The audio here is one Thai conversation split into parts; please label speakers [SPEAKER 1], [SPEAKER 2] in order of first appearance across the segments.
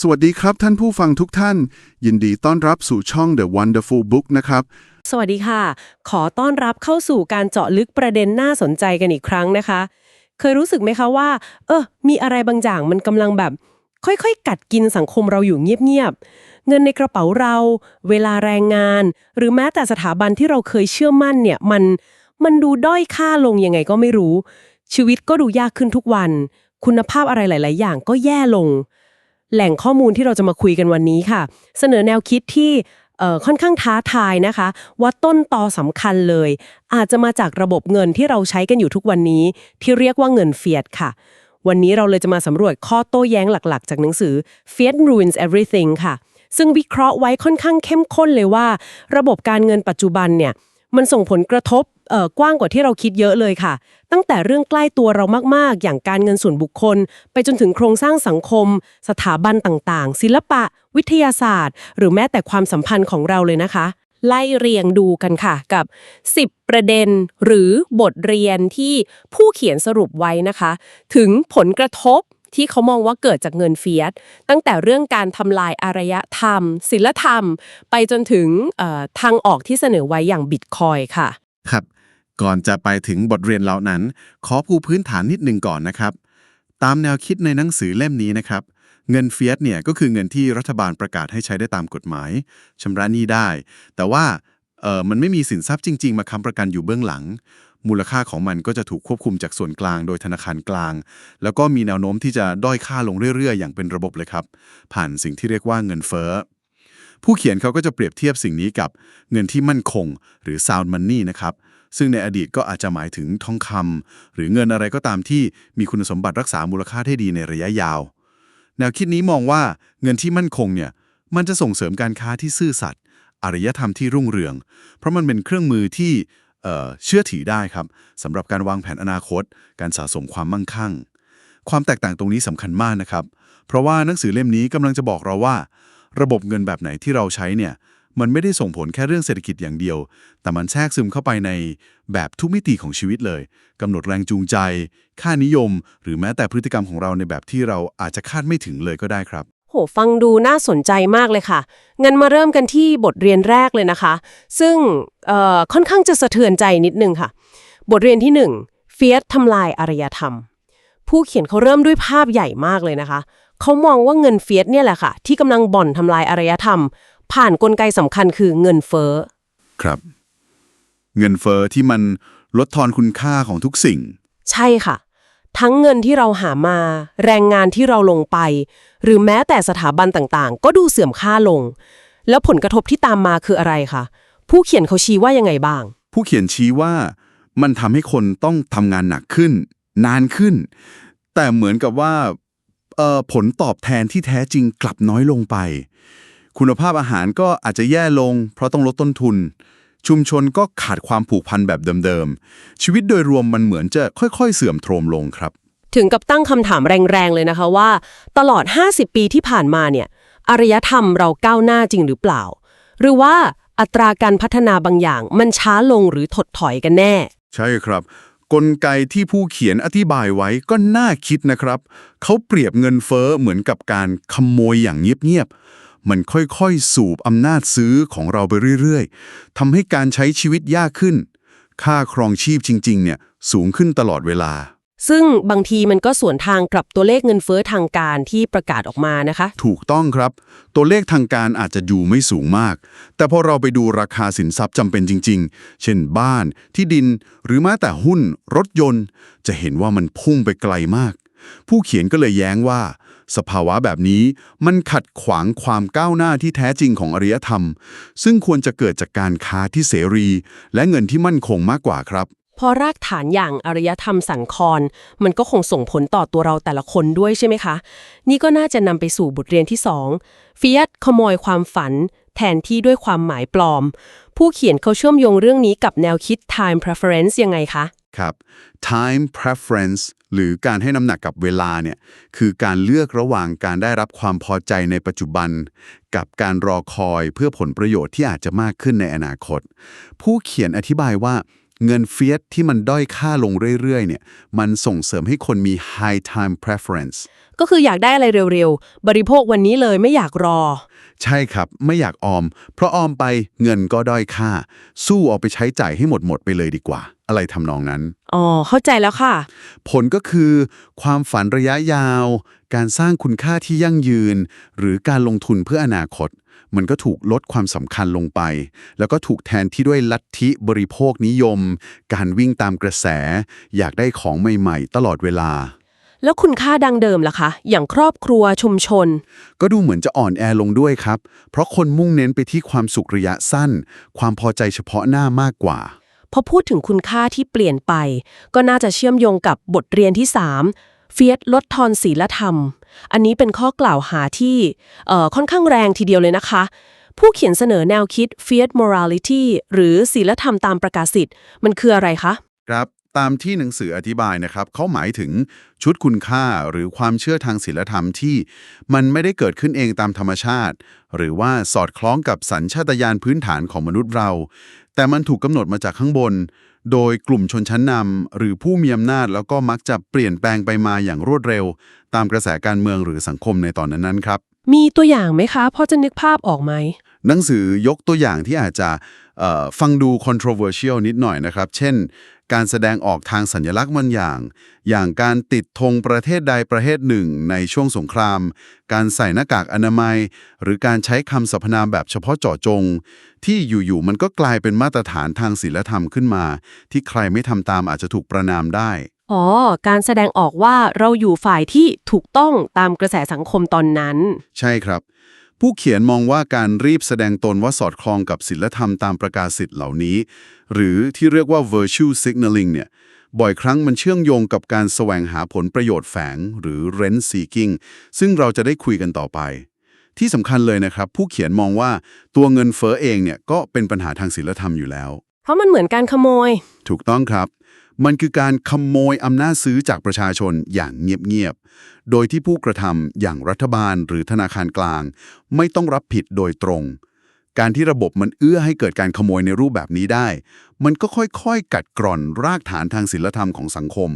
[SPEAKER 1] สวัสดีครับท่านผู้ฟังทุกท่าน ยินดีต้อนรับสู่ช่อง The Wonderful Book นะครับ
[SPEAKER 2] สวัสดีค่ะ ขอต้อนรับเข้าสู่การเจาะลึกประเด็นน่าสนใจกันอีกครั้งนะคะ เคยรู้สึกไหมคะว่า เออมีอะไรบางอย่างมันกำลังแบบ ค่อยๆ กัดกินสังคมเราอยู่เงียบๆ เงินในกระเป๋าเรา เวลาแรงงาน หรือแม้แต่สถาบันที่เราเคยเชื่อมั่นเนี่ยมันมันดูด้อยค่าลงยังไงก็ไม่รู้ ชีวิตก็ดูยากขึ้นทุกวัน คุณภาพอะไรหลาย ๆ อย่างก็แย่ลง แหล่งข้อมูลที่เราจะมาคุยกันวันนี้ค่ะ เสนอแนวคิดที่ค่อนข้างท้าทายนะคะ ว่าต้นตอสำคัญเลย อาจจะมาจากระบบเงินที่เราใช้กันอยู่ทุกวันนี้ ที่เรียกว่าเงินเฟียดค่ะ วันนี้เราเลยจะมาสำรวจข้อโต้แย้งหลักๆ จากหนังสือ Fiat Ruins Everything ค่ะ ซึ่งวิเคราะห์ไว้ค่อนข้างเข้มข้นเลยว่า ระบบการเงินปัจจุบันเนี่ย มันส่งผลกระทบกว้างกว่าที่เราคิดเยอะเลยค่ะ ตั้งแต่เรื่องใกล้ตัวเรามาก ๆ อย่างการเงินส่วนบุคคล ไปจนถึงโครงสร้างสังคม สถาบันต่างๆ ศิลปะ วิทยาศาสตร์ หรือแม้แต่ความสัมพันธ์ของเราเลยนะคะ ไล่เรียงดูกันค่ะกับ 10 ประเด็นหรือบทเรียนที่ผู้เขียนสรุปไว้นะคะ ถึงผลกระทบ ที่เขามองว่าเกิดจากเงินเฟียสตั้งแต่เรื่องการทำลายอารยธรรมศิลธรรม ไปจนถึงทางออกที่เสนอไว้อย่างบิตคอยค่ะ
[SPEAKER 1] ครับ ก่อนจะไปถึงบทเรียนเหล่านั้น ขอปูพื้นฐานนิดนึงก่อนนะครับ ตามแนวคิดในหนังสือเล่มนี้นะครับ เงินเฟียสเนี่ยก็คือเงินที่รัฐบาลประกาศให้ใช้ได้ตามกฎหมายชำระหนี้ได้ แต่ว่ามันไม่มีสินทรัพย์จริง ๆ มาค้ำประกันอยู่เบื้องหลังมูลค่าของมันก็จะถูกควบคุมจากส่วนกลางโดยธนาคารกลาง แล้วก็มีแนวโน้มที่จะด้อยค่าลงเรื่อยๆ อย่างเป็นระบบเลยครับ ผ่านสิ่งที่เรียกว่าเงินเฟ้อผู้เขียนเขาก็จะเปรียบเทียบสิ่งนี้กับเงินที่มั่นคง หรือ sound money นะครับ ซึ่งในอดีตก็อาจจะหมายถึงทองคำหรือเงินอะไรก็ตามที่มีคุณสมบัติรักษามูลค่าได้ดีในระยะยาว แนวคิดนี้มองว่าเงินที่มั่นคงเนี่ยมันจะส่งเสริมการค้าที่ซื่อสัตย์อารยธรรมที่รุ่งเรือง เพราะมันเป็นเครื่องมือที่ เชื่อถือได้ครับสำหรับการวางแผนอนาคต การสะสมความมั่งคั่ง ความแตกต่างตรงนี้สำคัญมากนะครับ เพราะว่าหนังสือเล่มนี้กำลังจะบอกเราว่า ระบบเงินแบบไหนที่เราใช้เนี่ยมันไม่ได้ส่งผลแค่เรื่องเศรษฐกิจอย่างเดียว แต่มันแทรกซึมเข้าไปในแบบทุกมิติของชีวิตเลยกำหนดแรงจูงใจ ค่านิยม หรือแม้แต่พฤติกรรมของเราในแบบที่เราอาจจะคาดไม่ถึงเลยก็ได้ครับ
[SPEAKER 2] ฟังดูน่าสนใจมากเลยค่ะ งั้นมาเริ่มกันที่บทเรียนแรกเลยนะคะ ซึ่งเอ่อค่อนข้างจะสะเทือนใจนิดนึงค่ะ บทเรียนที่1เฟียสทำลายอารยธรรม ผู้เขียนเขาเริ่มด้วยภาพใหญ่มากเลยนะคะ เขามองว่าเงินเฟียสเนี่ยแหละค่ะ ที่กำลังบ่อนทำลายอารยธรรม ผ่านนกลไกสำคัญคือเงินเฟ้อ
[SPEAKER 1] ครับ เงินเฟอ้อที่มันลดทอนคุณค่าของทุกสิ่ง
[SPEAKER 2] ใช่ค่ะ ทั้งเงินที่เราหามา แรงงานที่เราลงไป หรือแม้แต่สถาบันต่างๆ ก็ดูเสื่อมค่าลง แล้วผลกระทบที่ตามมาคืออะไรคะผู้เขียนเขาชี้ว่ายังไงบ้าง
[SPEAKER 1] ผู้เขียนชี้ว่ามันทำให้คนต้องทำงานหนักขึ้น นานขึ้น แต่เหมือนกับว่าเอ่อผลตอบแทนที่แท้จริงกลับน้อยลงไป คุณภาพอาหารก็อาจจะแย่ลง เพราะต้องลดต้นทุน ชุมชนก็ขาดความผูกพันแบบเดิมๆ ชีวิตโดยรวมมันเหมือนจะค่อย ๆ เสื่อมโทรมลงครับ
[SPEAKER 2] ถึงกับตั้งคำถามแรงๆ เลยนะคะว่า ตลอด 50 ปีที่ผ่านมาเนี่ยอารยธรรมเราก้าวหน้าจริงหรือเปล่า หรือว่าอัตราการพัฒนาบางอย่าง มันช้าลงหรือถดถอยกันแน่
[SPEAKER 1] ใช่ครับ กลไกที่ผู้เขียนอธิบายไว้ก็น่าคิดนะครับ เขาเปรียบเงินเฟ้อเหมือนกับการขโมยอย่างเงียบๆ มันค่อยๆ สูบอำนาจซื้อของเราไปเรื่อยๆทำให้การใช้ชีวิตยากขึ้น ค่าครองชีพจริง ๆ เนี่ยสูงขึ้นตลอดเวลา
[SPEAKER 2] ซึ่งบางทีมันก็สวนทางกับตัวเลขเงินเฟ้อทางการที่ประกาศออกมานะคะ
[SPEAKER 1] ถูกต้องครับ ตัวเลขทางการอาจจะอยู่ไม่สูงมาก แต่พอเราไปดูราคาสินทรัพย์จำเป็นจริง ๆ เช่นบ้าน ที่ดิน หรือแม้แต่หุ้น รถยนต์ จะเห็นว่ามันพุ่งไปไกลมาก ผู้เขียนก็เลยแย้งว่า สภาวะแบบนี้มันขัดขวางความก้าวหน้าที่แท้จริงของอารยธรรม ซึ่งควรจะเกิดจากการค้าที่เสรี และเงินที่มั่นคงมากกว่าครับ
[SPEAKER 2] พอรากฐานอย่างอารยธรรมสันคอนมันก็คงส่งผลต่อตัวเราแต่ละคนด้วยใช่ไหมคะ นี่ก็น่าจะนำไปสู่บทเรียนที่2ฟิยัตขโมยความฝัน แทนที่ด้วยความหมายปลอม ผู้เขียนเขาเชื่อมโยงเรื่องนี้กับแนวคิด time preference ยังไงคะ
[SPEAKER 1] ครับ time preference หรือการให้น้ำหนักกับเวลาเนี่ยคือการเลือกระหว่างการได้รับความพอใจในปัจจุบัน กับการรอคอยเพื่อผลประโยชน์ที่อาจจะมากขึ้นในอนาคต ผู้เขียนอธิบายว่าเงินเฟียสที่มันด้อยค่าลงเรื่อยๆเนี่ยมันส่งเสริมให้คนมี high time preference
[SPEAKER 2] ก็คืออยากได้อะไรเร็วๆ บริโภควันนี้เลยไม่อยากรอ
[SPEAKER 1] ใช่ครับ ไม่อยากออม เพราะออมไปเงินก็ด้อยค่า สู้เอาไปใช้จ่ายให้หมดหมดๆไปเลยดีกว่า อะไรทำนองนั้น
[SPEAKER 2] อ๋อ เข้าใจแล้วค่ะ
[SPEAKER 1] ผลก็คือ ความฝันระยะยาว การสร้างคุณค่าที่ยั่งยืน หรือการลงทุนเพื่ออนาคต มันก็ถูกลดความสำคัญลงไป แล้วก็ถูกแทนที่ด้วยลัทธิบริโภคนิยม การวิ่งตามกระแส อยากได้ของใหม่ๆ ตลอดเวลา
[SPEAKER 2] แล้วคุณค่าดังเดิมล่ะคะ อย่างครอบครัวชุมชน
[SPEAKER 1] ก็ดูเหมือนจะอ่อนแอลงด้วยครับ เพราะคนมุ่งเน้นไปที่ความสุขระยะสั้น ความพอใจเฉพาะหน้ามากกว่า
[SPEAKER 2] พอพูดถึงคุณค่าที่เปลี่ยนไป ก็น่าจะเชื่อมโยงกับบทเรียนที่ 3 เฟียสลดทอนศีลธรรม อันนี้เป็นข้อกล่าวหาที่ค่อนข้างแรงทีเดียวเลยนะคะ ผู้เขียนเสนอแนวคิด Fiat Morality หรือศีลธรรมตามประกาศสิทธิ์มันคืออะไรคะ
[SPEAKER 1] ครับตามที่หนังสืออธิบายนะครับเขาหมายถึงชุดคุณค่าหรือความเชื่อทางศีลธรรมที่มันไม่ได้เกิดขึ้นเองตามธรรมชาติ หรือว่าสอดคล้องกับสัญชาตญาณพื้นฐานของมนุษย์เรา แต่มันถูกกำหนดมาจากข้างบน โดยกลุ่มชนชั้นนำหรือผู้มีอำนาจแล้วก็มักจะเปลี่ยนแปลงไปมาอย่างรวดเร็ว ตามกระแสการเมืองหรือสังคมในตอนนั้นๆครับ
[SPEAKER 2] มีตัวอย่างไหมคะพอจะนึกภาพออกไหม
[SPEAKER 1] หนังสือยกตัวอย่างที่อาจจะเอ่อฟังดู controversial นิดหน่อยนะครับ เช่น การแสดงออกทางสัญลักษณ์บางอย่าง อย่างการติดธงประเทศใดประเทศหนึ่งในช่วงสงคราม การใส่หน้ากากอนามัย หรือการใช้คำสรรพนามแบบเฉพาะเจาะจง ที่อยู่ๆมันก็กลายเป็นมาตรฐานทางศีลธรรมขึ้นมา ที่ใครไม่ทำตามอาจจะถูกประนามได้
[SPEAKER 2] อ๋อ การแสดงออกว่าเราอยู่ฝ่ายที่ถูกต้องตามกระแสสังคมตอนนั้น
[SPEAKER 1] ใช่ครับ ผู้เขียนมองว่าการรีบแสดงตนว่าสอดคล้องกับศีลธรรมตามประกาศสิทธิ์เหล่านี้ หรือที่เรียกว่า virtue signaling เนี่ยบ่อยครั้งมันเชื่อมโยงกับการแสวงหาผลประโยชน์แฝง หรือ rent seeking ซึ่งเราจะได้คุยกันต่อไป ที่สำคัญเลยนะครับ ผู้เขียนมองว่าตัวเงินเฟ้อเองเนี่ยก็เป็นปัญหาทางศีลธรรมอยู่แล้ว
[SPEAKER 2] เพราะมันเหมือนการขโมย
[SPEAKER 1] ถูกต้องครับ มันคือการขโมยอำนาจซื้อจากประชาชนอย่างเงียบ ๆ โดยที่ผู้กระทำอย่างรัฐบาลหรือธนาคารกลาง ไม่ต้องรับผิดโดยตรง การที่ระบบมันเอื้อให้เกิดการขโมยในรูปแบบนี้ได้ มันก็ค่อยๆ กัดกร่อนรากฐานทางศีลธรรมของสังคม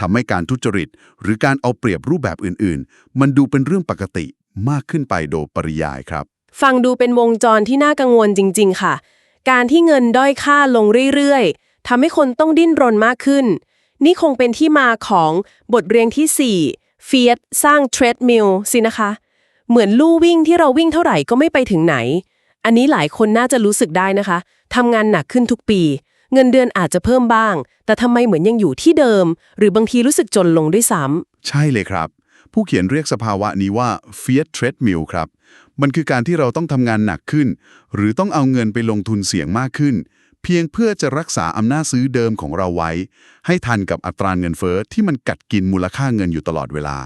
[SPEAKER 1] ทำให้การทุจริต หรือการเอาเปรียบรูปแบบอื่น ๆ มันดูเป็นเรื่องปกติมากขึ้นไปโดยปริยายครับ
[SPEAKER 2] ฟังดูเป็นวงจรที่น่ากังวลจริง ๆ ค่ะ การที่เงินด้อยค่าลงเรื่อยๆทำให้คนต้องดิ้นรนมากขึ้น นี่คงเป็นที่มาของบทเรียนที่ 4 เฟียสสร้างเทรดมิลสินะคะ เหมือนลู่วิ่งที่เราวิ่งเท่าไหร่ก็ไม่ไปถึงไหน อันนี้หลายคนน่าจะรู้สึกได้นะคะทำงานหนักขึ้นทุกปี เงินเดือนอาจจะเพิ่มบ้าง แต่ทำไมเหมือนยังอยู่ที่เดิม หรือบางทีรู้สึกจนลงด้วยซ้ำ
[SPEAKER 1] ใช่เลยครับ ผู้เขียนเรียกสภาวะนี้ว่า Fiat Treadmill ครับ มันคือการที่เราต้องทำงานหนักขึ้น หรือต้องเอาเงินไปลงทุนเสี่ยงมากขึ้น เพียงเพื่อจะรักษาอำนาจซื้อเดิมของเราไว้ ให้ทันกับอัตราเงินเฟ้อที่มันกัดกินมูลค่าเงินอยู่ตลอดเวลา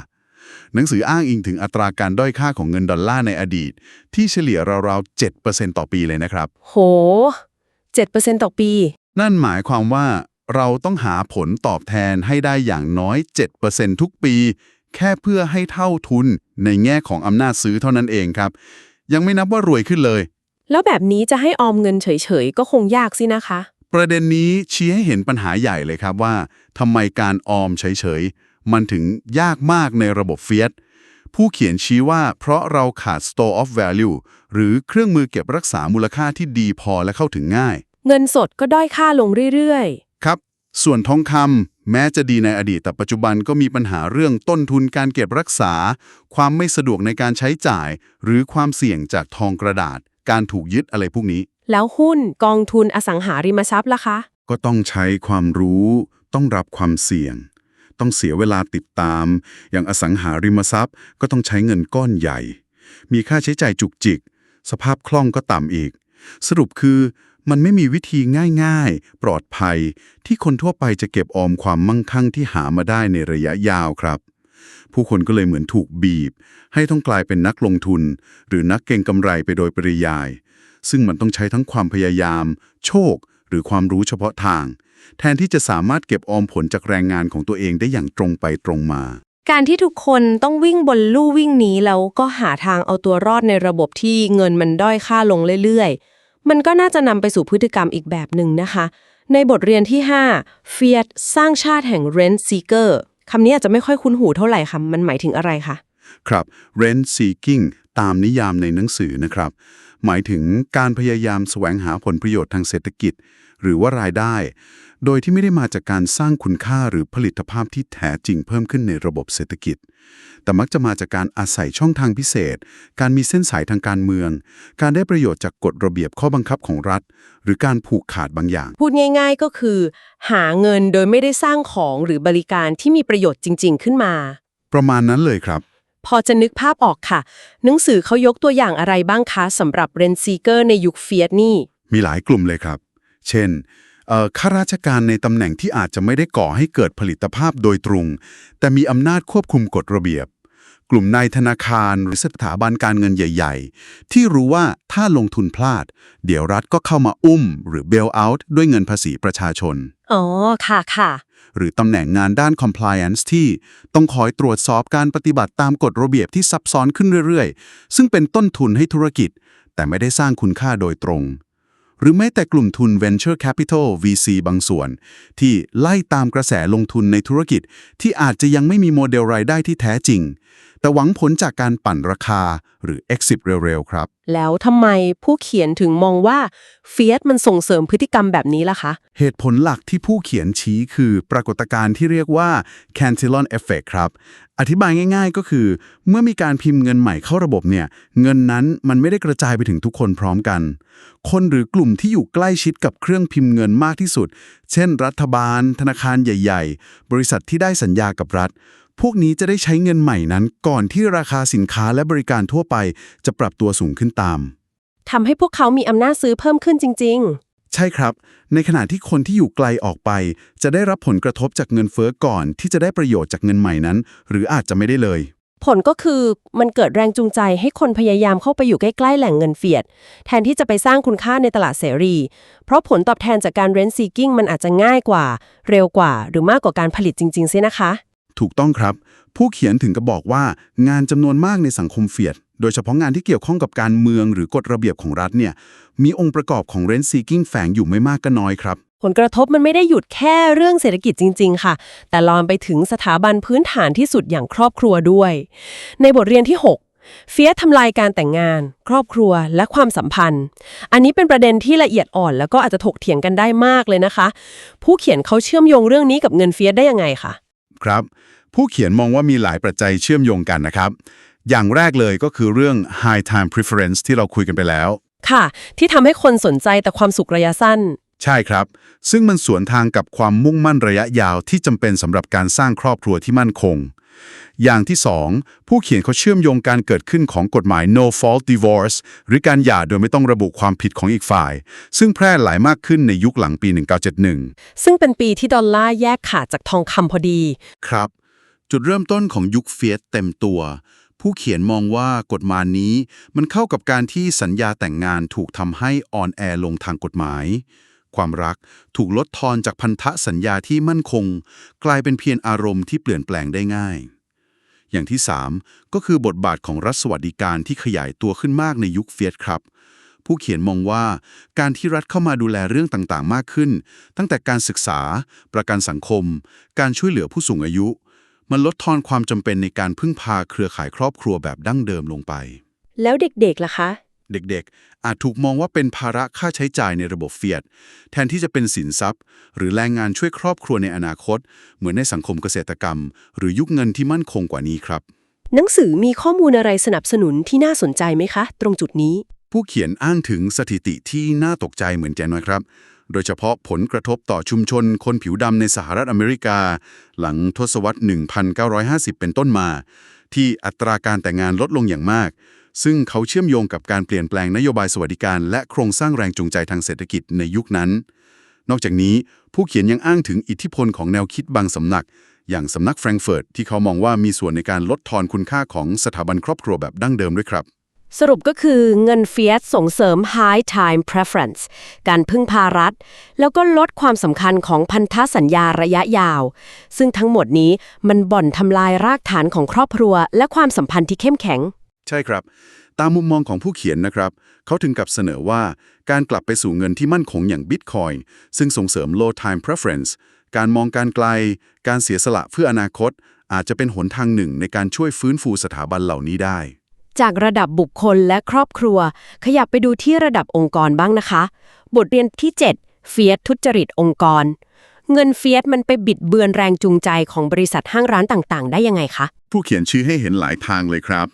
[SPEAKER 1] หนังสืออ้างอิงถึงอัตราการด้อยค่าของเงินดอลลาร์ในอดีต ที่เฉลี่ยราวๆ7%ต่อปีเลยนะครับ
[SPEAKER 2] โห 7%ต่อปี
[SPEAKER 1] นั่นหมายความว่าเราต้องหาผลตอบแทนให้ได้อย่างน้อย 7%ทุกปี แค่เพื่อให้เท่าทุนในแง่ของอำนาจซื้อเท่านั้นเองครับ ยังไม่นับว่ารวยขึ้นเลย
[SPEAKER 2] แล้วแบบนี้จะให้ออมเงินเฉยๆ ก็คงยากสินะคะ
[SPEAKER 1] ประเด็นนี้ชี้ให้เห็นปัญหาใหญ่เลยครับว่าทำไมการออมเฉยๆ มันถึงยากมากในระบบเฟียสผู้เขียนชี้ว่าเพราะเราขาด store of value หรือเครื่องมือเก็บรักษามูลค่าที่ดีพอและเข้าถึงง่าย
[SPEAKER 2] เงินสดก็ด้อยค่าลงเรื่อย
[SPEAKER 1] ครับ ส่วนทองคำ แม้จะดีในอดีตแต่ปัจจุบันก็มีปัญหาเรื่องต้นทุนการเก็บรักษา ความไม่สะดวกในการใช้จ่าย หรือความเสี่ยงจากทองกระดาษ การถูกยึดอะไรพวกนี้
[SPEAKER 2] แล้วหุ้นกองทุนอสังหาริมทรัพย์ล่ะคะ
[SPEAKER 1] ก็ต้องใช้ความรู้ ต้องรับความเสี่ยง ต้องเสียเวลาติดตาม อย่างอสังหาริมทรัพย์ ก็ต้องใช้เงินก้อนใหญ่ มีค่าใช้จ่ายจุกจิก สภาพคล่องก็ต่ำอีก สรุปคือ มันไม่มีวิธีง่ายๆ ปลอดภัย ที่คนทั่วไปจะเก็บออมความมั่งคั่งที่หามาได้ในระยะยาวครับ ผู้คนก็เลยเหมือนถูกบีบ ให้ต้องกลายเป็นนักลงทุน หรือนักเก็งกำไรไปโดยปริยาย ซึ่งมันต้องใช้ทั้งความพยายาม โชค หรือความรู้เฉพาะทาง แทนที่จะสามารถเก็บออมผลจากแรงงานของตัวเองได้อย่างตรงไปตรงมา
[SPEAKER 2] การที่ทุกคนต้องวิ่งบนลู่วิ่งนี้แล้วก็หาทางเอาตัวรอดในระบบที่เงินมันด้อยค่าลงเรื่อยๆ มันก็น่าจะนำไปสู่พฤติกรรมอีกแบบหนึ่งนะคะ ในบทเรียนที่ 5 Fiat สร้างชาติแห่ง Rent Seeker คำนี้อาจจะไม่ค่อยคุ้นหูเท่าไหร่ค่ะ มันหมายถึงอะไรคะ
[SPEAKER 1] ครับ rent seeking ตามนิยามในหนังสือนะครับ หมายถึงการพยายามแสวงหาผลประโยชน์ทางเศรษฐกิจ หรือว่ารายได้ โดยที่ไม่ได้มาจากการสร้างคุณค่าหรือผลิตภาพที่แท้จริงเพิ่มขึ้นในระบบเศรษฐกิจ แต่มักจะมาจากการอาศัยช่องทางพิเศษ การมีเส้นสายทางการเมือง การได้ประโยชน์จากกฎระเบียบข้อบังคับของรัฐ หรือการผูกขาดบางอย่าง
[SPEAKER 2] พูดง่าย ๆ ก็คือ หาเงินโดยไม่ได้สร้างของหรือบริการที่มีประโยชน์จริง ๆ ขึ้นมา
[SPEAKER 1] ประมาณนั้นเลยครับ
[SPEAKER 2] พอจะนึกภาพออกค่ะ หนังสือเขายกตัวอย่างอะไรบ้างคะสำหรับ Rent Seeker ในยุคเฟียสนี่
[SPEAKER 1] มีหลายกลุ่มเลยครับ เช่นเอ่อ ข้าราชการในตำแหน่งที่อาจจะไม่ได้ก่อให้เกิดผลิตภาพโดยตรง แต่มีอำนาจควบคุมกฎระเบียบ กลุ่มนายธนาคารหรือสถาบันการเงินใหญ่ ๆ ที่รู้ว่าถ้าลงทุนพลาด เดี๋ยวรัฐก็เข้ามาอุ้ม หรือเบลเอาท์ด้วยเงินภาษีประชาชน
[SPEAKER 2] อ๋อ ค่ะค่ะ
[SPEAKER 1] หรือตำแหน่งงานด้าน compliance ที่ต้องคอยตรวจสอบการปฏิบัติตามกฎระเบียบที่ซับซ้อนขึ้นเรื่อยๆ ซึ่งเป็นต้นทุนให้ธุรกิจ แต่ไม่ได้สร้างคุณค่าโดยตรง หรือแม้แต่กลุ่มทุน venture capital VC บางส่วน ที่ไล่ตามกระแสลงทุนในธุรกิจที่อาจจะยังไม่มีโมเดลรายได้ที่แท้จริง แต่หวังผลจากการปั่นราคาหรือ exit เร็ว ๆ ครับ
[SPEAKER 2] แล้วทำไมผู้เขียนถึงมองว่าเฟียสมันส่งเสริมพฤติกรรมแบบนี้ล่ะคะ
[SPEAKER 1] เหตุผลหลักที่ผู้เขียนชี้คือปรากฏการณ์ที่เรียกว่า Cantillon Effect ครับ อธิบายง่าย ๆ ก็คือ เมื่อมีการพิมพ์เงินใหม่เข้าระบบเนี่ย เงินนั้นมันไม่ได้กระจายไปถึงทุกคนพร้อมกัน คนหรือกลุ่มที่อยู่ใกล้ชิดกับเครื่องพิมพ์เงินมากที่สุด เช่น รัฐบาล ธนาคารใหญ่ ๆ บริษัทที่ได้สัญญากับรัฐ พวกนี้จะได้ใช้เงินใหม่นั้น ก่อนที่ราคาสินค้าและบริการทั่วไป จะปรับตัวสูงขึ้นตาม
[SPEAKER 2] ทำให้พวกเขามีอำนาจซื้อเพิ่มขึ้นจริง
[SPEAKER 1] ใช่ครับ ในขณะที่คนที่อยู่ไกลออกไป จะได้รับผลกระทบจากเงินเฟ้อก่อน ที่จะได้ประโยชน์จากเงินใหม่นั้น หรืออาจจะไม่ได้เลย
[SPEAKER 2] ๆ ผลก็คือมันเกิดแรงจูงใจให้คนพยายามเข้าไปอยู่ใกล้ ๆ แหล่งเงินเฟียด แทนที่จะไปสร้างคุณค่าในตลาดเสรี เพราะผลตอบแทนจากการ rent seeking มันอาจจะง่ายกว่า เร็วกว่า หรือมากกว่าการผลิตจริงๆซินะคะ
[SPEAKER 1] ถูกต้องครับ ผู้เขียนถึงกับบอกว่างานจำนวนมากในสังคมเฟียด โดยเฉพาะงานที่เกี่ยวข้องกับการเมืองหรือกฎระเบียบของรัฐเนี่ย มีองค์ประกอบของ rent seeking แฝงอยู่ไม่มากก็น้อยครับ
[SPEAKER 2] ผลกระทบมันไม่ได้หยุดแค่เรื่องเศรษฐกิจจริง ๆ ค่ะ แต่ลามไปถึงสถาบันพื้นฐานที่สุดอย่างครอบครัวด้วย ในบทเรียนที่ 6เฟียสทำลายการแต่งงาน ครอบครัวและความสัมพันธ์ อันนี้เป็นประเด็นที่ละเอียดอ่อน แล้วก็อาจจะถกเถียงกันได้มากเลยนะคะ ผู้เขียนเขาเชื่อมโยงเรื่องนี้กับเงินเฟียสได้ยังไงคะ
[SPEAKER 1] ครับ ผู้เขียนมองว่ามีหลายปัจจัยเชื่อมโยงกันนะครับ อย่างแรกเลยก็คือเรื่อง high time preference ที่เราคุยกันไปแล้ว
[SPEAKER 2] ค่ะ ที่ทำให้คนสนใจแต่ความสุขระยะสั้น
[SPEAKER 1] ใช่ครับ ซึ่งมันสวนทางกับความมุ่งมั่นระยะยาวที่จำเป็นสำหรับการสร้างครอบครัวที่มั่นคง อย่างที่สองผู้เขียนเขาเชื่อมโยงการเกิดขึ้นของกฎหมาย no fault divorce หรือการหย่าโดยไม่ต้องระบุความผิดของอีกฝ่าย ซึ่งแพร่หลายมากขึ้นในยุคหลังปี 1971
[SPEAKER 2] ซึ่งเป็นปีที่ดอลลาร์แยกขาดจากทองคำพอดี
[SPEAKER 1] ครับ จุดเริ่มต้นของยุคเฟียสเต็มตัวผู้เขียนมองว่ากฎหมายนี้มันเข้ากับการที่สัญญาแต่งงานถูกทำให้ออนแอร์ลงทางกฎหมาย ความรักถูกลดทอนจากพันธสัญญาที่มั่นคง กลายเป็นเพียงอารมณ์ที่เปลี่ยนแปลงได้ง่าย อย่างที่ 3 ก็คือบทบาทของรัฐสวัสดิการที่ขยายตัวขึ้นมากในยุคเฟียสครับ ผู้เขียนมองว่าการที่รัฐเข้ามาดูแลเรื่องต่างๆ มากขึ้น ตั้งแต่การศึกษา ประกันสังคม การช่วยเหลือผู้สูงอายุ มันลดทอนความจำเป็นในการพึ่งพาเครือข่ายครอบครัวแบบดั้งเดิมลงไป
[SPEAKER 2] แล้วเด็กๆล่ะคะ
[SPEAKER 1] เด็กๆ อาจถูกมองว่าเป็นภาระค่าใช้จ่ายในระบบเฟียด แทนที่จะเป็นสินทรัพย์ หรือแรงงานช่วยครอบครัวในอนาคต เหมือนในสังคมเกษตรกรรม หรือยุคเงินที่มั่นคงกว่านี้ครับ
[SPEAKER 2] หนังสือมีข้อมูลอะไรสนับสนุนที่น่าสนใจไหมคะ ตรงจุดนี้
[SPEAKER 1] ผู้เขียนอ้างถึงสถิติที่น่าตกใจเหมือนกันนะครับโดยเฉพาะผลกระทบต่อชุมชนคนผิวดำในสหรัฐอเมริกา หลังทศวรรษ 1950 เป็นต้นมา ที่อัตราการแต่งงานลดลงอย่างมาก ซึ่งเขาเชื่อมโยงกับการเปลี่ยนแปลงนโยบายสวัสดิการ และโครงสร้างแรงจูงใจทางเศรษฐกิจในยุคนั้น นอกจากนี้ผู้เขียนยังอ้างถึงอิทธิพลของแนวคิดบางสำนัก อย่างสำนักแฟรงเฟิร์ตที่เขามองว่ามีส่วนในการลดทอนคุณค่าของสถาบันครอบครัวแบบดั้งเดิมด้วยครับ
[SPEAKER 2] สรุปก็คือเงินเฟียสส่งเสริม high time preference การพึ่งพารัฐ แล้วก็ลดความสำคัญของพันธสัญญาระยะยาว ซึ่งทั้งหมดนี้มันบ่อนทำลายรากฐานของครอบครัว และความสัมพันธ์ที่เข้มแข็ง
[SPEAKER 1] ใช่ครับ ตามมุมมองของผู้เขียนนะครับ เขาถึงกับเสนอว่าการกลับไปสู่เงินที่มั่นคงอย่าง Bitcoin ซึ่งส่งเสริม low time preference การมองการไกล การเสียสละเพื่ออนาคต อาจจะเป็นหนทางหนึ่งในการช่วยฟื้นฟูสถาบันเหล่านี้ได้
[SPEAKER 3] จากระดับบุคคลและครอบครัว ขยับไปดูที่ระดับองค์กรบ้างนะคะ บทเรียนที่ 7 เฟียสทุจริตองค์กร เงินเฟียสมันไปบิดเบือนแรงจูงใจของบริษัทห้างร้านต่าง ๆ ได้ยังไงคะ
[SPEAKER 1] ผู้เขียนชี้ให้เห็นหลายทางเลยครับ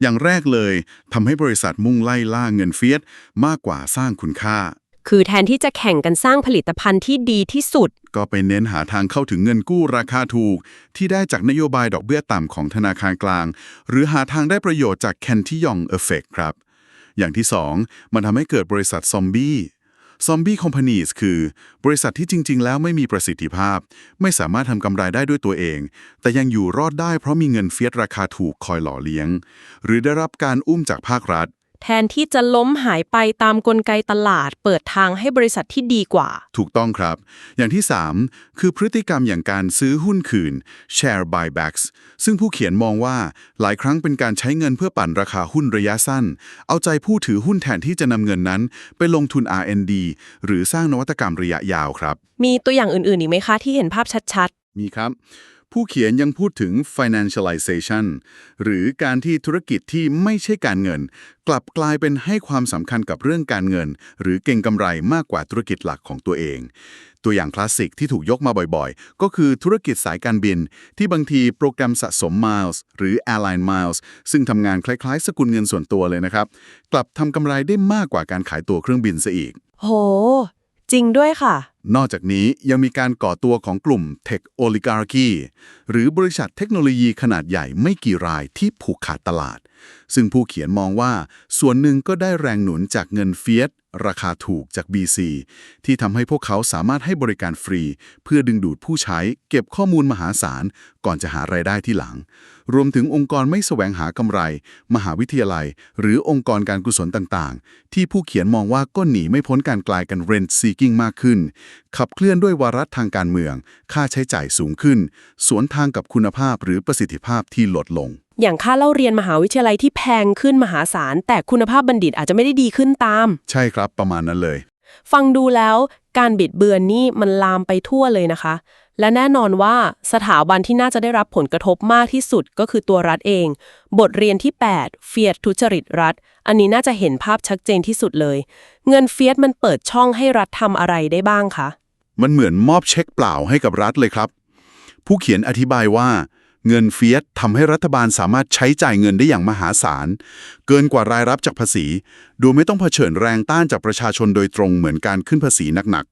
[SPEAKER 1] อย่างแรกเลยทำให้บริษัทมุ่งไล่ล่าเงินเฟียสมากกว่าสร้างคุณค่า
[SPEAKER 3] คือแทนที่จะแข่งกันสร้างผลิตภัณฑ์ที่ดีที่สุด
[SPEAKER 1] ก็ไปเน้นหาทางเข้าถึงเงินกู้ราคาถูก ที่ได้จากนโยบายดอกเบี้ยต่ำของธนาคารกลาง หรือหาทางได้ประโยชน์จากแคนที่ยองเอฟเฟกครับ อย่างที่ 2 มันทำให้เกิดบริษัทซอมบี้ ซอมบี้คอมพานีสคือบริษัทที่จริง ๆ แล้วไม่มีประสิทธิภาพ ไม่สามารถทำกำไรได้ด้วยตัวเอง แต่ยังอยู่รอดได้เพราะมีเงินเฟียสราคาถูกคอยหล่อเลี้ยง หรือได้รับการอุ้มจากภาครัฐ
[SPEAKER 2] แทนที่จะล้มหายไปตามกลไกตลาด เปิดทางให้บริษัทที่ดีกว่า
[SPEAKER 1] ถูกต้องครับ อย่างที่ 3 คือพฤติกรรมอย่างการซื้อหุ้นคืน share buybacks ซึ่งผู้เขียนมองว่าหลายครั้งเป็นการใช้เงินเพื่อปั่นราคาหุ้นระยะสั้น เอาใจผู้ถือหุ้นแทนที่จะนำเงินนั้น ไปลงทุน R&D หรือสร้างนวัตกรรมระยะยาวครับ
[SPEAKER 2] มีตัวอย่างอื่นๆอีกไหมคะที่เห็นภาพชัด
[SPEAKER 1] มีครับ ผู้เขียนยังพูดถึง financialization หรือการที่ธุรกิจที่ไม่ใช่การเงิน กลับกลายเป็นให้ความสำคัญกับเรื่องการเงิน หรือเก่งกำไรมากกว่าธุรกิจหลักของตัวเอง ตัวอย่างคลาสสิกที่ถูกยกมาบ่อยๆ ก็คือธุรกิจสายการบิน ที่บางทีโปรแกรมสะสม miles หรือ airline miles ซึ่งทำงานคล้ายๆ สกุลเงินส่วนตัวเลยนะครับ กลับทำกำไรได้มากกว่าการขายตัวเครื่องบินซะอีก
[SPEAKER 2] โห จริงด้วยค่ะ
[SPEAKER 1] นอกจากนี้ยังมีการก่อตัวของกลุ่ม Tech Oligarchy หรือบริษัทเทคโนโลยีขนาดใหญ่ไม่กี่รายที่ผูกขาดตลาด ซึ่งผู้เขียนมองว่าส่วนหนึ่งก็ได้แรงหนุนจากเงินเฟียส ราคาถูกจาก BC ที่ทำให้พวกเขาสามารถให้บริการฟรี เพื่อดึงดูดผู้ใช้ เก็บข้อมูลมหาศาล ก่อนจะหารายได้ที่หลัง รวมถึงองค์กรไม่แสวงหากำไร มหาวิทยาลัย หรือองค์กรการกุศลต่างๆ ที่ผู้เขียนมองว่าก็หนีไม่พ้นการกลายกัน rent seeking มากขึ้น ขับเคลื่อนด้วยวาระทางการเมือง ค่าใช้จ่ายสูงขึ้น สวนทางกับคุณภาพหรือประสิทธิภาพที่ลดลง
[SPEAKER 2] อย่างค่าเล่าเรียนมหาวิทยาลัยที่แพงขึ้นมหาศาล แต่คุณภาพบัณฑิตอาจจะไม่ได้ดีขึ้นตาม
[SPEAKER 1] ใช่ครับประมาณนั้นเลย
[SPEAKER 2] ฟังดูแล้วการบิดเบือนนี่มันลามไปทั่วเลยนะคะ และแน่นอนว่าสถาบันที่น่าจะได้รับผลกระทบมากที่สุดก็คือตัวรัฐเอง บทเรียนที่ 8 เฟียดทุจริตรัฐ อันนี้น่าจะเห็นภาพชัดเจนที่สุดเลย เงินเฟียดมันเปิดช่องให้รัฐทำอะไรได้บ้างคะ
[SPEAKER 1] มันเหมือนมอบเช็คเปล่าให้กับรัฐเลยครับ ผู้เขียนอธิบายว่า เงินเฟียสทำให้รัฐบาลสามารถใช้จ่ายเงินได้อย่างมหาศาล เกินกว่ารายรับจากภาษี โดยไม่ต้องเผชิญแรงต้านจากประชาชนโดยตรงเหมือนการขึ้นภาษีหนัก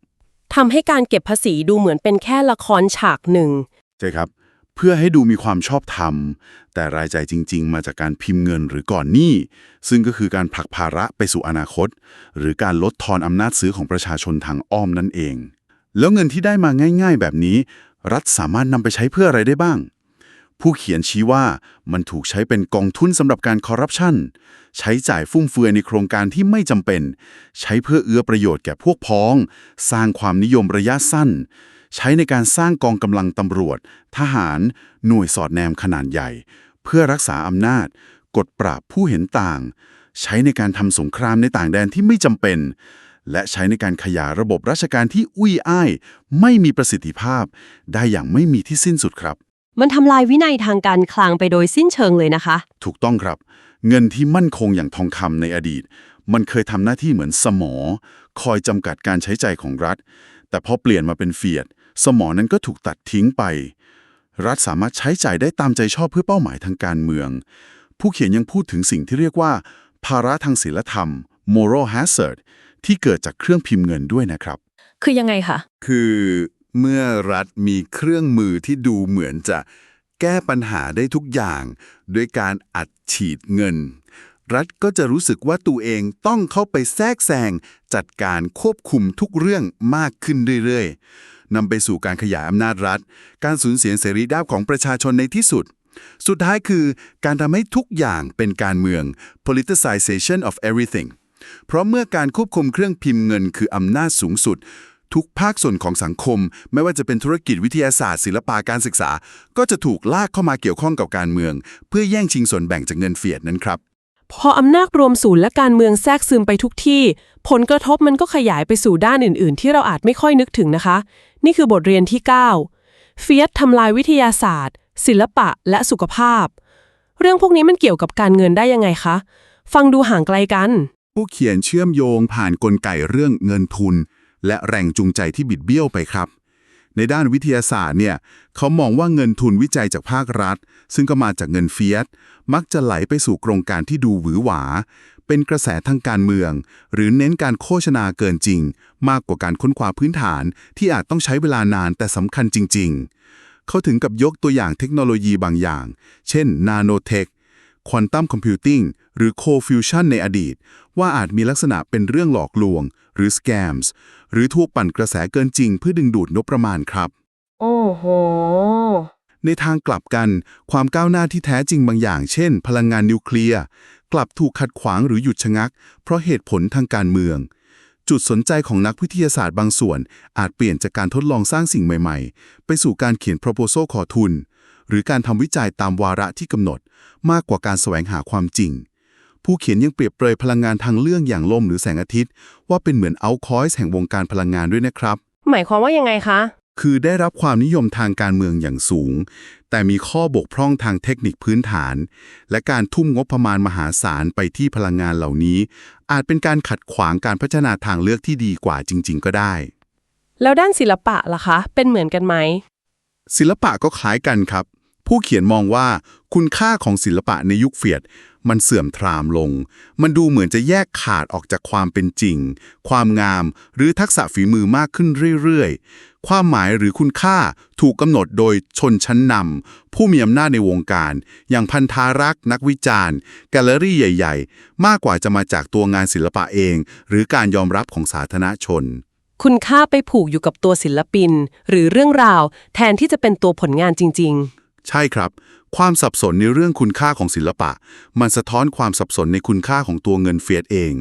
[SPEAKER 2] ทำให้การเก็บภาษีดูเหมือนเป็นแค่ละครฉากหนึ่ง
[SPEAKER 1] ๆใช่ครับ เพื่อให้ดูมีความชอบธรรม แต่รายจ่ายจริง ๆ มาจากการพิมพ์เงินหรือก่อนหนี้ซึ่งก็คือการผลักภาระไปสู่อนาคต หรือการลดทอนอำนาจซื้อของประชาชนทางอ้อมนั่นเอง แล้วเงินที่ได้มาง่าย ๆ แบบนี้ รัฐสามารถนำไปใช้เพื่ออะไรได้บ้าง ผู้เขียนชี้ว่ามันถูกใช้เป็นกองทุนสำหรับการคอร์รัปชัน ใช้จ่ายฟุ่มเฟือยในโครงการที่ไม่จำเป็น ใช้เพื่อเอื้อประโยชน์แก่พวกพ้อง สร้างความนิยมระยะสั้น ใช้ในการสร้างกองกำลังตำรวจ ทหาร หน่วยสอดแนมขนาดใหญ่ เพื่อรักษาอำนาจ กดปราบผู้เห็นต่าง ใช้ในการทำสงครามในต่างแดนที่ไม่จำเป็น และใช้ในการขยายระบบราชการที่อุ้ยอ้าย ไม่มีประสิทธิภาพ ได้อย่างไม่มีที่สิ้นสุดครับ
[SPEAKER 3] มันทำลายวินัยทางการคลังไปโดยสิ้นเชิงเลยนะคะ
[SPEAKER 1] ถูกต้องครับ เงินที่มั่นคงอย่างทองคำในอดีต มันเคยทำหน้าที่เหมือนสมอ คอยจำกัดการใช้จ่ายของรัฐ แต่พอเปลี่ยนมาเป็นเฟียด สมอนั้นก็ถูกตัดทิ้งไป รัฐสามารถใช้จ่ายได้ตามใจชอบเพื่อเป้าหมายทางการเมือง ผู้เขียนยังพูดถึงสิ่งที่เรียกว่า ภาระทางศีลธรรม moral hazard ที่เกิดจากเครื่องพิมพ์เงินด้วยนะครับ
[SPEAKER 2] คือยังไงคะ
[SPEAKER 1] คือ เมื่อรัฐมีเครื่องมือที่ดูเหมือนจะแก้ปัญหาได้ทุกอย่าง ด้วยการอัดฉีดเงิน รัฐก็จะรู้สึกว่าตัวเองต้องเข้าไปแทรกแซงจัดการควบคุมทุกเรื่องมากขึ้นเรื่อยๆนำไปสู่การขยายอำนาจรัฐ การสูญเสียเสรีภาพของประชาชนในที่สุด สุดท้ายคือการทำให้ทุกอย่างเป็นการเมือง politicization of everything เพราะเมื่อการควบคุมเครื่องพิมพ์เงินคืออำนาจสูงสุด ทุกภาคส่วนของสังคม ไม่ว่าจะเป็นธุรกิจวิทยาศาสตร์ ศิลปะการศึกษา ก็จะถูกลากเข้ามาเกี่ยวข้องกับการเมือง เพื่อแย่งชิงส่วนแบ่งจากเงินเฟียดนั้นครับ
[SPEAKER 2] พออำนาจรวมศูนย์และการเมืองแทรกซึมไปทุกที่ ผลกระทบมันก็ขยายไปสู่ด้านอื่น ๆ ที่เราอาจไม่ค่อยนึกถึงนะคะ นี่คือบทเรียนที่ 9 เฟียสทำลายวิทยาศาสตร์ ศิลปะและสุขภาพ เรื่องพวกนี้มันเกี่ยวกับการเงินได้ยังไงคะ ฟังดูห่างไกลกัน
[SPEAKER 1] ผู้เขียนเชื่อมโยงผ่านกลไกเรื่องเงินทุน และแรงจูงใจที่บิดเบี้ยวไปครับ ในด้านวิทยาศาสตร์เนี่ยเขามองว่าเงินทุนวิจัยจากภาครัฐ ซึ่งก็มาจากเงินเฟียสมักจะไหลไปสู่โครงการที่ดูหวือหวา เป็นกระแสทางการเมือง หรือเน้นการโฆษณาเกินจริง มากกว่าการค้นคว้าพื้นฐาน ที่อาจต้องใช้เวลานานแต่สำคัญจริง ๆ เขาถึงกับยกตัวอย่างเทคโนโลยีบางอย่าง เช่นนาโนเทคควอนตัมคอมพิวติ้งหรือโคฟิวชันในอดีต ว่าอาจมีลักษณะเป็นเรื่องหลอกลวง หรือสแกมส์ หรือทั่วปั่นกระแสเกินจริงเพื่อดึงดูดงบประมาณครับ
[SPEAKER 2] โอ้โห
[SPEAKER 1] ในทางกลับกัน ความก้าวหน้าที่แท้จริงบางอย่าง เช่น พลังงานนิวเคลียร์กลับถูกขัดขวางหรือหยุดชะงัก เพราะเหตุผลทางการเมือง จุดสนใจของนักวิทยาศาสตร์บางส่วน อาจเปลี่ยนจากการทดลองสร้างสิ่งใหม่ๆ ไปสู่การเขียน proposal ขอทุน หรือการทำวิจัยตามวาระที่กำหนด มากกว่าการแสวงหาความจริง ผู้เขียนยังเปรียบเปรยพลังงานทางเลื่องอย่างลมหรือแสงอาทิตย์ ว่าเป็นเหมือนเอาคอยส์แห่งวงการพลังงานด้วยนะครับ
[SPEAKER 2] หมายความว่ายังไงคะ
[SPEAKER 1] คือได้รับความนิยมทางการเมืองอย่างสูง แต่มีข้อบกพร่องทางเทคนิคพื้นฐาน และการทุ่มงบประมาณมหาศาลไปที่พลังงานเหล่านี้ อาจเป็นการขัดขวางการพัฒนาทางเลือกที่ดีกว่าจริง ๆ ก็ได้
[SPEAKER 2] แล้วด้านศิลปะล่ะคะ เป็นเหมือนกันไหม
[SPEAKER 1] ศิลปะก็คล้ายกันครับ ผู้เขียนมองว่าคุณค่าของศิลปะในยุคเฟียด มันเสื่อมทรามลง มันดูเหมือนจะแยกขาดออกจากความเป็นจริง ความงามหรือทักษะฝีมือมากขึ้นเรื่อยๆ ความหมายหรือคุณค่าถูกกำหนดโดยชนชั้นนำผู้มีอำนาจในวงการ อย่างพันธารักษ์นักวิจารณ์ แกลเลอรี่ใหญ่ ๆ มากกว่าจะมาจากตัวงานศิลปะเอง หรือการยอมรับของสาธารณชน
[SPEAKER 2] คุณค่าไปผูกอยู่กับตัวศิลปิน หรือเรื่องราว แทนที่จะเป็นตัวผลงานจริง ๆ
[SPEAKER 1] ใช่ครับ ความสับสนในเรื่องคุณค่าของศิลปะ มันสะท้อนความสับสนในคุณค่าของตัวเงินเฟียดเอง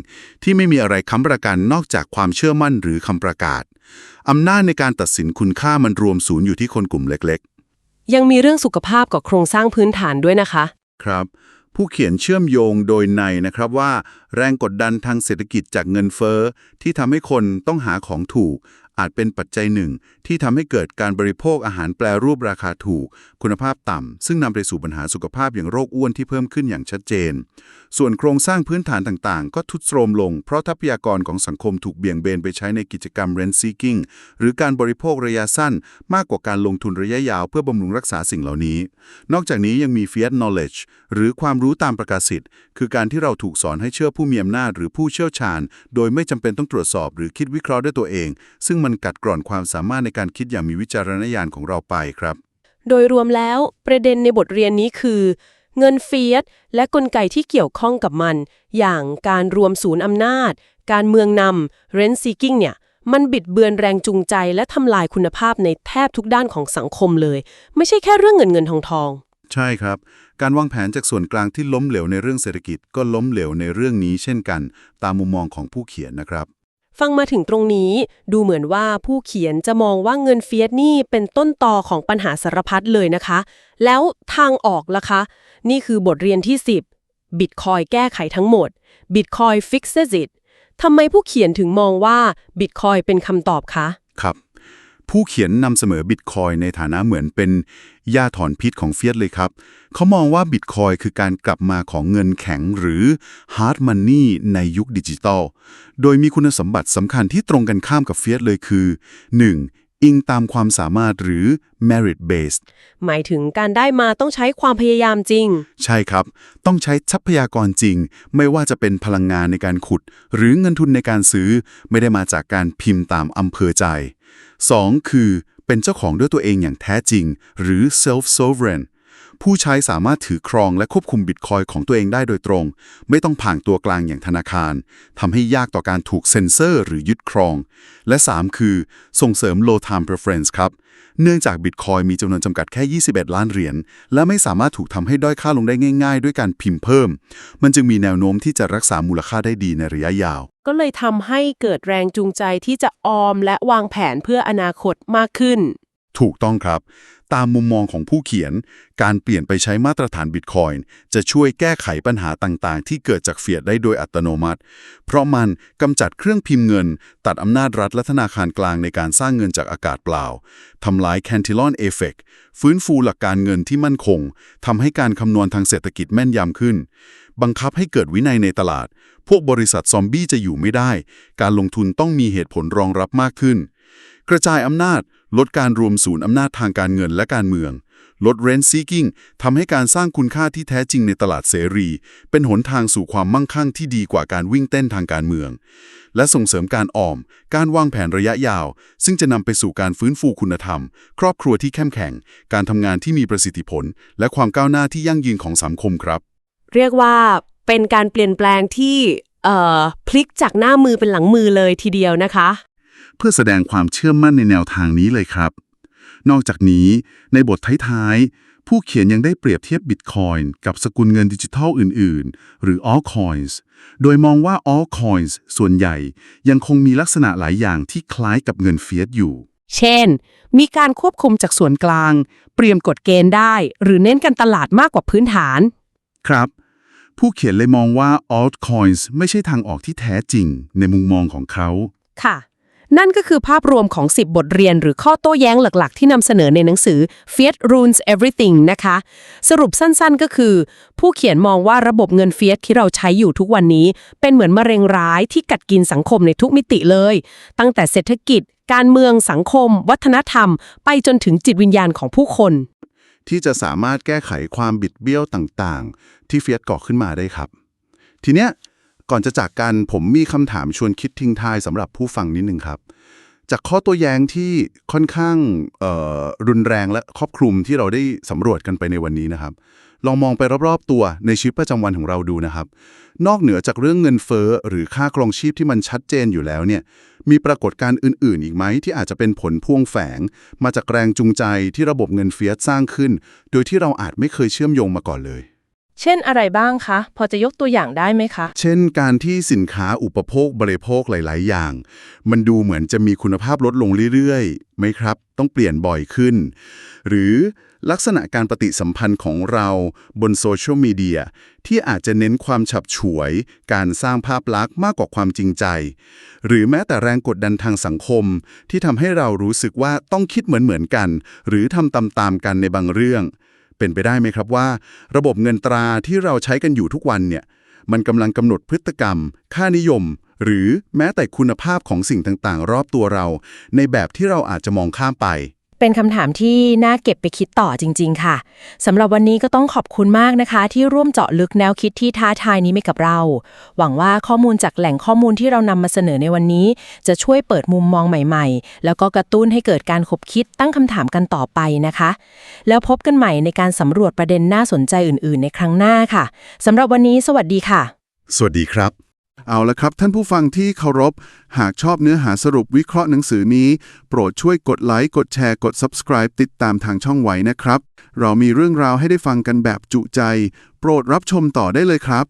[SPEAKER 1] ที่ไม่มีอะไรค้ำประกันนอกจากความเชื่อมั่นหรือคำประกาศอำนาจในการตัดสินคุณค่ามันรวมศูนย์อยู่ที่คนกลุ่มเล็ก
[SPEAKER 2] ๆ ยังมีเรื่องสุขภาพกับโครงสร้างพื้นฐานด้วยนะคะ
[SPEAKER 1] ๆครับ ผู้เขียนเชื่อมโยงโดยในนะครับว่า แรงกดดันทางเศรษฐกิจจากเงินเฟ้อที่ทำให้คนต้องหาของถูก อาจเป็นปัจจัยหนึ่ง ที่ทำให้เกิดการบริโภคอาหารแปรรูปราคาถูก คุณภาพต่ำซึ่งนำไปสู่ปัญหาสุขภาพอย่างโรคอ้วนที่เพิ่มขึ้นอย่างชัดเจน ส่วนโครงสร้างพื้นฐานต่างๆ ก็ทุดโทรมลง เพราะทรัพยากรของสังคมถูกเบี่ยงเบนไปใช้ในกิจกรรม rent seeking หรือการบริโภคระยะสั้น มากกว่าการลงทุนระยะยาวเพื่อบำรุงรักษาสิ่งเหล่านี้ นอกจากนี้ยังมี fiat knowledge หรือความรู้ตามประกาศสิทธิ์ คือการที่เราถูกสอนให้เชื่อผู้มีอำนาจหรือผู้เชี่ยวชาญ โดยไม่จำเป็นต้องตรวจสอบหรือคิดวิเคราะห์ด้วยตัวเอง ซึ่งมันกัดกร่อนความสามารถในการคิดอย่างมีวิจารณญาณของเราไปครับ
[SPEAKER 2] โดยรวมแล้วประเด็นในบทเรียนนี้คือ เงินเฟียสและกลไกที่เกี่ยวข้องกับมัน อย่างการรวมศูนย์อำนาจ การเมืองนำ rent seeking เนี่ย มันบิดเบือนแรงจูงใจและทำลายคุณภาพในแทบทุกด้านของสังคมเลย ไม่ใช่แค่เรื่องเงินเงินทองทอง
[SPEAKER 1] ใช่ครับ การวางแผนจากส่วนกลางที่ล้มเหลวในเรื่องเศรษฐกิจก็ล้มเหลวในเรื่องนี้เช่นกัน ตามมุมมองของผู้เขียนนะครับ
[SPEAKER 2] ฟังมาถึงตรงนี้ดูเหมือนว่าผู้เขียนจะมองว่าเงินเฟียสนี่เป็นต้นตอของปัญหาสารพัดเลยนะคะ แล้วทางออกล่ะคะ นี่คือบทเรียนที่ 10 บิตคอยแก้ไขทั้งหมด Bitcoin fixes it ทำไมผู้เขียนถึงมองว่าบิตคอยเป็นคำตอบคะ
[SPEAKER 1] ครับ ผู้เขียนนำเสนอบิตคอยในฐานะเหมือนเป็นยาถอนพิษของเฟียสเลยครับ เขามองว่าบิตคอยคือการกลับมาของเงินแข็งหรือ hard money ในยุคดิจิตอล โดยมีคุณสมบัติสำคัญที่ตรงกันข้ามกับเฟียสเลยคือ 1. อิงตามความสามารถหรือ merit based
[SPEAKER 2] หมายถึงการได้มาต้องใช้ความพยายามจริง
[SPEAKER 1] ใช่ครับ ต้องใช้ทรัพยากรจริง ไม่ว่าจะเป็นพลังงานในการขุด หรือเงินทุนในการซื้อ ไม่ได้มาจากการพิมพ์ตามอำเภอใจ 2. คือเป็นเจ้าของด้วยตัวเองอย่างแท้จริง หรือ self sovereign ผู้ใช้สามารถถือครองและควบคุมบิตคอยของตัวเองได้โดยตรง ไม่ต้องผ่านตัวกลางอย่างธนาคารทำให้ยากต่อการถูกเซ็นเซอร์หรือยึดครอง และ 3 คือ ส่งเสริม low time preference ครับ เนื่องจากบิตคอยมีจำนวนจำกัดแค่ 21 ล้านเหรียญ และไม่สามารถถูกทำให้ด้อยค่าลงได้ง่าย ๆ ด้วยการพิมพ์เพิ่ม มันจึงมีแนวโน้มที่จะรักษามูลค่าได้ดีในระยะยาว
[SPEAKER 2] ก็เลยทำให้เกิดแรงจูงใจที่จะออมและวางแผนเพื่ออนาคตมากขึ้น
[SPEAKER 1] ถูกต้องครับ ตามมุมมองของผู้เขียน การเปลี่ยนไปใช้มาตรฐานบิตคอยน์จะช่วยแก้ไขปัญหาต่างๆ ที่เกิดจากเฟียดได้โดยอัตโนมัติ เพราะมันกำจัดเครื่องพิมพ์เงิน ตัดอำนาจรัฐและธนาคารกลางในการสร้างเงินจากอากาศเปล่าทำลายแคนติลอนเอฟเฟกฟื้นฟูหลักการเงินที่มั่นคงทำให้การคำนวณทางเศรษฐกิจแม่นยำขึ้น บังคับให้เกิดวินัยในตลาด พวกบริษัทซอมบี้จะอยู่ไม่ได้ การลงทุนต้องมีเหตุผลรองรับมากขึ้น กระจายอำนาจ ลดการรวมศูนย์อำนาจทางการเงินและการเมือง ลด rent seeking ทำให้การสร้างคุณค่าที่แท้จริงในตลาดเสรี เป็นหนทางสู่ความมั่งคั่งที่ดีกว่าการวิ่งเต้นทางการเมือง และส่งเสริมการออม การวางแผนระยะยาว ซึ่งจะนำไปสู่การฟื้นฟูคุณธรรม ครอบครัวที่เข้มแข็ง การทำงานที่มีประสิทธิผล และความก้าวหน้าที่ยั่งยืนของสังคมครับ
[SPEAKER 3] เรียกว่าเป็นการเปลี่ยนแปลงที่พลิกจากหน้ามือเป็นหลังมือเลยทีเดียวนะคะ
[SPEAKER 1] เพื่อแสดงความเชื่อมั่นในแนวทางนี้เลยครับ นอกจากนี้ในบทท้ายๆ ผู้เขียนยังได้เปรียบเทียบบิตคอยน์กับสกุลเงินดิจิทัลอื่น ๆ หรือ altcoins โดยมองว่า altcoins ส่วนใหญ่ยังคงมีลักษณะหลายอย่างที่คล้ายกับเงินเฟียสอยู่
[SPEAKER 2] เช่น มีการควบคุมจากส่วนกลาง เปรียมกฎเกณฑ์ได้ หรือเน้นการตลาดมากกว่าพื้นฐาน
[SPEAKER 1] ครับผู้เขียนเลยมองว่า altcoins ไม่ใช่ทางออกที่แท้จริงในมุมมองของเขา
[SPEAKER 2] ค่ะ นั่นก็คือภาพรวมของ 10 บทเรียนหรือข้อโต้แย้งหลักๆ ที่นำเสนอในหนังสือ Fiat Rules Everything นะคะ สรุปสั้นๆก็คือ ผู้เขียนมองว่าระบบเงินเฟียสที่เราใช้อยู่ทุกวันนี้ เป็นเหมือนมะเร็งร้ายที่กัดกินสังคมในทุกมิติเลย ตั้งแต่เศรษฐกิจ การเมืองสังคม วัฒนธรรม ไปจนถึงจิตวิญญาณของผู้คน
[SPEAKER 4] ที่จะสามารถแก้ไขความบิดเบี้ยวต่างๆ ที่เฟียสก่อขึ้นมาได้ครับ ทีเนี้ย ก่อนจะจากกันผมมีคำถามชวนคิดทิ้งท้ายสำหรับผู้ฟังนิดนึงครับ จากข้อตัวแย้งที่ค่อนข้างรุนแรงและครอบคลุมที่เราได้สำรวจกันไปในวันนี้นะครับ ลองมองไปรอบๆตัวในชีวิตประจำวันของเราดูนะครับ นอกเหนือจากเรื่องเงินเฟ้อหรือค่าครองชีพที่มันชัดเจนอยู่แล้วเนี่ยมีปรากฏการณ์อื่น ๆ อีกไหมที่อาจจะเป็นผลพ่วงแฝง มาจากแรงจูงใจที่ระบบเงินเฟียสสร้างขึ้น โดยที่เราอาจไม่เคยเชื่อมโยงมาก่อนเลย
[SPEAKER 5] เช่นอะไรบ้างคะ พอจะยกตัวอย่างได้ไหมคะ
[SPEAKER 4] เช่นการที่สินค้าอุปโภคบริโภคหลาย ๆ อย่าง มันดูเหมือนจะมีคุณภาพลดลงเรื่อย ๆ ไหมครับ ต้องเปลี่ยนบ่อยขึ้น หรือลักษณะการปฏิสัมพันธ์ของเราบนโซเชียลมีเดียที่อาจจะเน้นความฉับฉวย การสร้างภาพลักษณ์มากกว่าความจริงใจ หรือแม้แต่แรงกดดันทางสังคม ที่ทำให้เรารู้สึกว่าต้องคิดเหมือนๆกัน หรือทำตามๆกันในบางเรื่อง เป็นไปได้ไหมครับว่า ระบบเงินตราที่เราใช้กันอยู่ทุกวันเนี่ยมันกำลังกำหนดพฤติกรรม ค่านิยม หรือแม้แต่คุณภาพของสิ่งต่างๆ รอบตัวเรา ในแบบที่เราอาจจะมองข้ามไป
[SPEAKER 5] เป็นคำถามที่น่าเก็บไปคิดต่อจริง ๆ ค่ะสำหรับวันนี้ก็ต้องขอบคุณมากนะคะ ที่ร่วมเจาะลึกแนวคิดที่ท้าทายนี้ไปกับเรา หวังว่าข้อมูลจากแหล่งข้อมูลที่เรานำมาเสนอในวันนี้ จะช่วยเปิดมุมมองใหม่ ๆ แล้วก็กระตุ้นให้เกิดการขบคิดตั้งคำถามกันต่อไปนะคะ แล้วพบกันใหม่ในการสำรวจประเด็นน่าสนใจอื่น ๆ ในครั้งหน้าค่ะสำหรับวันนี้ สวัสดีค่ะ
[SPEAKER 1] สวัสดีครับ
[SPEAKER 4] เอาละครับ ท่านผู้ฟังที่เคารพ หากชอบเนื้อหาสรุปวิเคราะห์หนังสือนี้ โปรดช่วยกดไลค์ กดแชร์ กด subscribe ติดตามทางช่องไว้นะครับ เรามีเรื่องราวให้ได้ฟังกันแบบจุใจ โปรดรับชมต่อได้เลยครับ